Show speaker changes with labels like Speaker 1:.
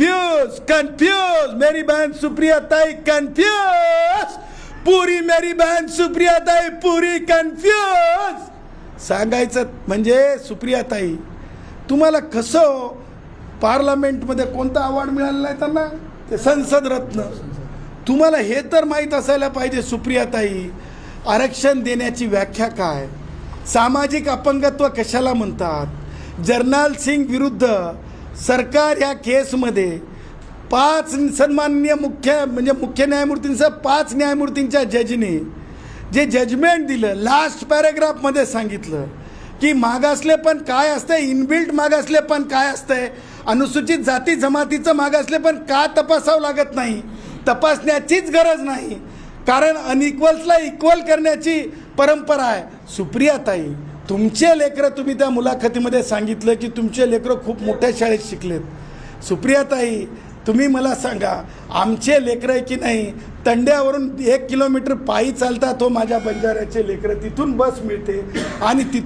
Speaker 1: Confuse confuse मेरी बहन सुप्रिया ताई confuse पुरी मेरी बहन सुप्रिया ताई पुरी कन्फ्यूज सांगायचं म्हणजे सुप्रिया ताई तुम्हाला कसं पार्लमेंटमध्ये कोणता अवॉर्ड मिळालेला आहे त्यांना? ते संसद रत्न. तुम्हाला हे तर माहीत असायला पाहिजे सुप्रियाताई आरक्षण देण्याची व्याख्या काय? सामाजिक अपंगत्व कशाला म्हणतात? जर्नाल सिंग विरुद्ध सरकार या केसमध्ये पाच सन्माननीय मुख्य म्हणजे मुख्य न्यायमूर्तींसह पाच न्यायमूर्तींच्या जजने जे जजमेंट दिलं लास्ट पॅरेग्राफमध्ये सांगितलं की मागासले पण काय असतंय इनबिल्ट मागासले पण काय असतंय अनुसूचित जाती जमातीचं मागासले पण का तपासावं लागत नाही तपासण्याचीच गरज नाही कारण अनइक्वल्सला इक्वल करण्याची परंपरा आहे. सुप्रियाताई तुमचे लेकरं तुम्ही त्या मुलाखतीमध्ये सांगितलं की तुमचे लेकरं खूप मोठ्या शाळेत शिकलेत. सुप्रियाताई तुम्ही मला सांगा आमचे लेकरं आहे की नाही? तंड्यावरून एक किलोमीटर पायी चालतात हो माझ्या बंजाऱ्याचे लेकरं. तिथून बस मिळते आणि तिथून